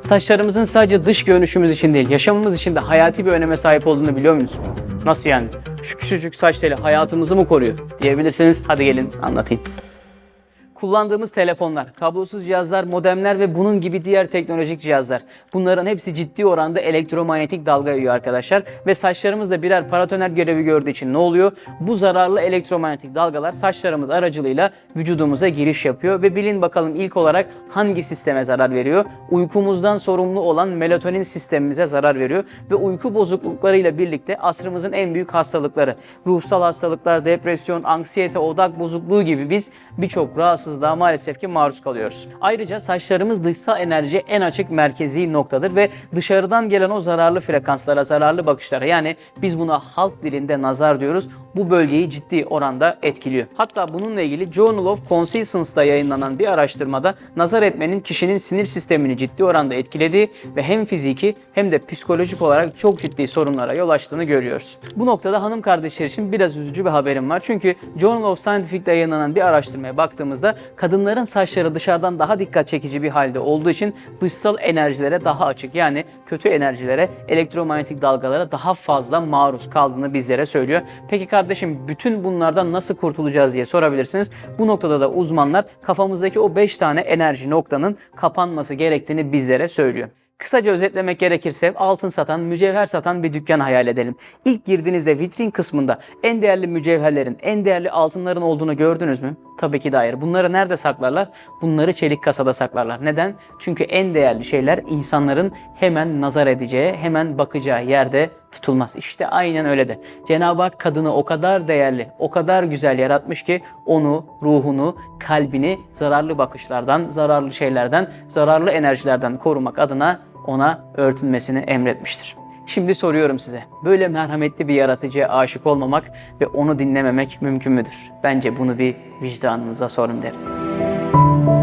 Saçlarımızın sadece dış görünüşümüz için değil, yaşamımız için de hayati bir öneme sahip olduğunu biliyor musunuz? Nasıl yani? Şu küçücük saç teli hayatımızı mı koruyor? Diyebilirsiniz. Hadi gelin anlatayım. Kullandığımız telefonlar, kablosuz cihazlar, modemler ve bunun gibi diğer teknolojik cihazlar. Bunların hepsi ciddi oranda elektromanyetik dalga yayıyor arkadaşlar. Ve saçlarımız da birer paratoner görevi gördüğü için ne oluyor? Bu zararlı elektromanyetik dalgalar saçlarımız aracılığıyla vücudumuza giriş yapıyor. Ve bilin bakalım ilk olarak hangi sisteme zarar veriyor? Uykumuzdan sorumlu olan melatonin sistemimize zarar veriyor. Ve uyku bozukluklarıyla birlikte asrımızın en büyük hastalıkları, ruhsal hastalıklar, depresyon, anksiyete, odak bozukluğu gibi biz birçok rahatsızlığa maalesef ki maruz kalıyoruz. Ayrıca saçlarımız dışsal enerjiye en açık merkezi noktadır ve dışarıdan gelen o zararlı frekanslara, zararlı bakışlara yani biz buna halk dilinde nazar diyoruz. Bu bölgeyi ciddi oranda etkiliyor. Hatta bununla ilgili Journal of Consciousness'ta yayınlanan bir araştırmada nazar etmenin kişinin sinir sistemini ciddi oranda etkilediği ve hem fiziki hem de psikolojik olarak çok ciddi sorunlara yol açtığını görüyoruz. Bu noktada hanım kardeşler için biraz üzücü bir haberim var. Çünkü Journal of Scientific'te yayınlanan bir araştırmaya baktığımızda kadınların saçları dışarıdan daha dikkat çekici bir halde olduğu için dışsal enerjilere daha açık yani kötü enerjilere, elektromanyetik dalgalara daha fazla maruz kaldığını bizlere söylüyor. Peki kardeşim bütün bunlardan nasıl kurtulacağız diye sorabilirsiniz. Bu noktada da uzmanlar kafamızdaki o 5 tane enerji noktanın kapanması gerektiğini bizlere söylüyor. Kısaca özetlemek gerekirse altın satan, mücevher satan bir dükkan hayal edelim. İlk girdiğinizde vitrin kısmında en değerli mücevherlerin, en değerli altınların olduğunu gördünüz mü? Tabii ki de hayır. Bunları nerede saklarlar? Bunları çelik kasada saklarlar. Neden? Çünkü en değerli şeyler insanların hemen nazar edeceği, hemen bakacağı yerde tutulmaz. İşte aynen öyle de. Cenab-ı Hak kadını o kadar değerli, o kadar güzel yaratmış ki onu, ruhunu, kalbini zararlı bakışlardan, zararlı şeylerden, zararlı enerjilerden korumak adına ona örtünmesini emretmiştir. Şimdi soruyorum size. Böyle merhametli bir yaratıcıya aşık olmamak ve onu dinlememek mümkün müdür? Bence bunu bir vicdanınıza sorun derim.